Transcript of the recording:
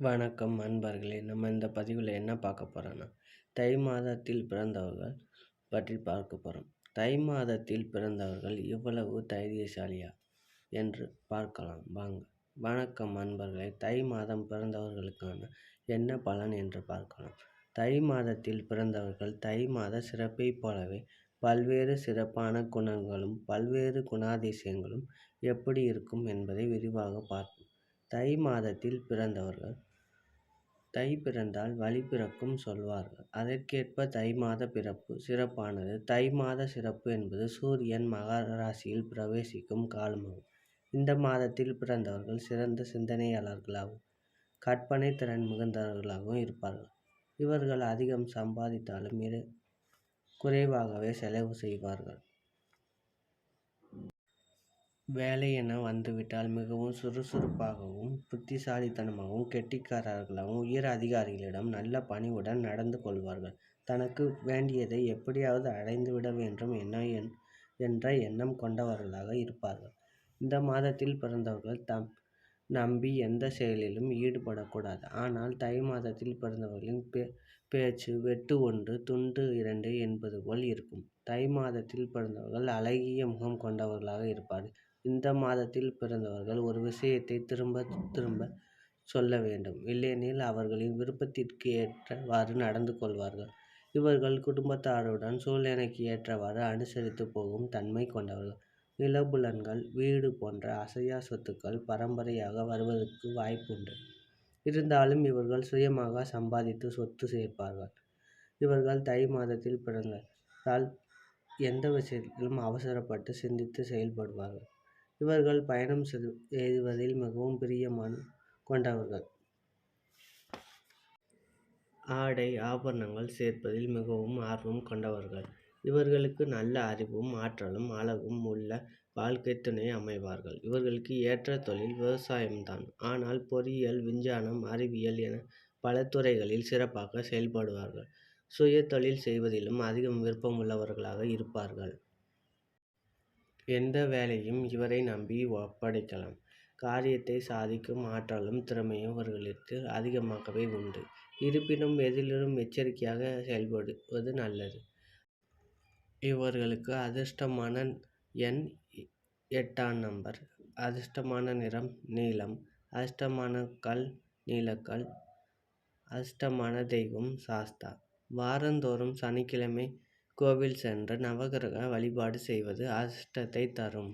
வணக்கம் அன்பர்களே. நம்ம இந்த பதிவில் என்ன பார்க்க போகிறோன்னா தை மாதத்தில் பிறந்தவர்கள் பற்றி பார்க்க போகிறோம் தை மாதத்தில் பிறந்தவர்கள் இவ்வளவு தைரியசாலியா என்று பார்க்கலாம். வாங்க. வணக்கம் அன்பர்களே. தை மாதம் பிறந்தவர்களுக்கான என்ன பலன் என்று பார்க்கலாம். தை மாதத்தில் பிறந்தவர்கள் தை மாத சிறப்பை போலவே பல்வேறு சிறப்பான குணங்களும் பல்வேறு குணாதிசயங்களும் எப்படி இருக்கும் என்பதை விரிவாக பார்ப்போம். தை மாதத்தில் பிறந்தவர்கள். தை பிறந்தால் வழி பிறக்கும் சொல்வார்கள். அதற்கேற்ப தை மாத பிறப்பு சிறப்பானது. தை மாத சிறப்பு என்பது சூரியன் மகர ராசியில் பிரவேசிக்கும் காலமாகும். இந்த மாதத்தில் பிறந்தவர்கள் சிறந்த சிந்தனையாளர்களாகவும் கற்பனை திறன் மிகுந்தவர்களாகவும் இருப்பார்கள். இவர்கள் அதிகம் சம்பாதித்தாலும் இரு குறைவாகவே செலவு செய்வார்கள். வேலை என வந்துவிட்டால் மிகவும் சுறுசுறுப்பாகவும் புத்திசாலித்தனமாகவும் கெட்டிக்காரர்களாகவும் உயர் அதிகாரிகளிடம் நல்ல பணிவுடன் நடந்து கொள்வார்கள். தனக்கு வேண்டியதை எப்படியாவது அடைந்துவிட வேண்டும் என என்ற எண்ணம் கொண்டவர்களாக இருப்பார்கள். இந்த மாதத்தில் பிறந்தவர்கள் தம் நம்பி எந்த செயலிலும் ஈடுபடக்கூடாது. ஆனால் தை மாதத்தில் பிறந்தவர்களின் பே பேச்சு வெட்டு ஒன்று துண்டு இரண்டு என்பது போல் இருக்கும். தை மாதத்தில் பிறந்தவர்கள் அழகிய முகம் கொண்டவர்களாக இருப்பார்கள். இந்த மாதத்தில் பிறந்தவர்கள் ஒரு விஷயத்தை திரும்ப திரும்ப சொல்ல வேண்டும். இல்லையெனில் அவர்களின் விருப்பத்திற்கு ஏற்றவாறு நடந்து கொள்வார்கள். இவர்கள் குடும்பத்தாருடன் சூழ்நிலைக்கு ஏற்றவாறு அனுசரித்து போகும் தன்மை கொண்டவர்கள். நிலபுலன்கள் வீடு போன்ற அசையா சொத்துக்கள் பரம்பரையாக வருவதற்கு வாய்ப்புண்டு. இருந்தாலும் இவர்கள் சுயமாக சம்பாதித்து சொத்து சேர்ப்பார்கள். இவர்கள் தை மாதத்தில் பிறந்தால் எந்த விஷயத்திலும் அவசரப்பட்டு சிந்தித்து செயல்படுவார்கள். இவர்கள் பயணம் செய்வதில் மிகவும் பிரியமான கொண்டவர்கள். ஆடை ஆபரணங்கள் சேர்ப்பதில் மிகவும் ஆர்வம் கொண்டவர்கள். இவர்களுக்கு நல்ல அறிவும் ஆற்றலும் அழகும் உள்ள வாழ்க்கை துணை அமைவார்கள். இவர்களுக்கு ஏற்ற தொழில் விவசாயம்தான். ஆனால் பொறியியல் விஞ்ஞானம் அறிவியல் என பல துறைகளில் சிறப்பாக செயல்படுவார்கள். சுய தொழில் செய்வதிலும் அதிகம் விருப்பம் உள்ளவர்களாக இருப்பார்கள். எந்த வேலையும் இவரை நம்பி ஒப்படைக்கலாம். காரியத்தை சாதிக்கும் ஆற்றலும் திறமையும் இவர்களுக்கு அதிகமாகவே உண்டு. இருப்பினும் எதிலும் எச்சரிக்கையாக செயல்படுவது நல்லது. இவர்களுக்கு அதிர்ஷ்டமான எண் எட்டாம் நம்பர். அதிர்ஷ்டமான நிறம் நீலம். அதிர்ஷ்டமான கல் நீலக்கல். அதிர்ஷ்டமான தெய்வம் சாஸ்தா. வாரந்தோறும் சனிக்கிழமை கோவில் சென்று நவகிரக வழிபாடு செய்வது அஷ்டத்தை தரும்.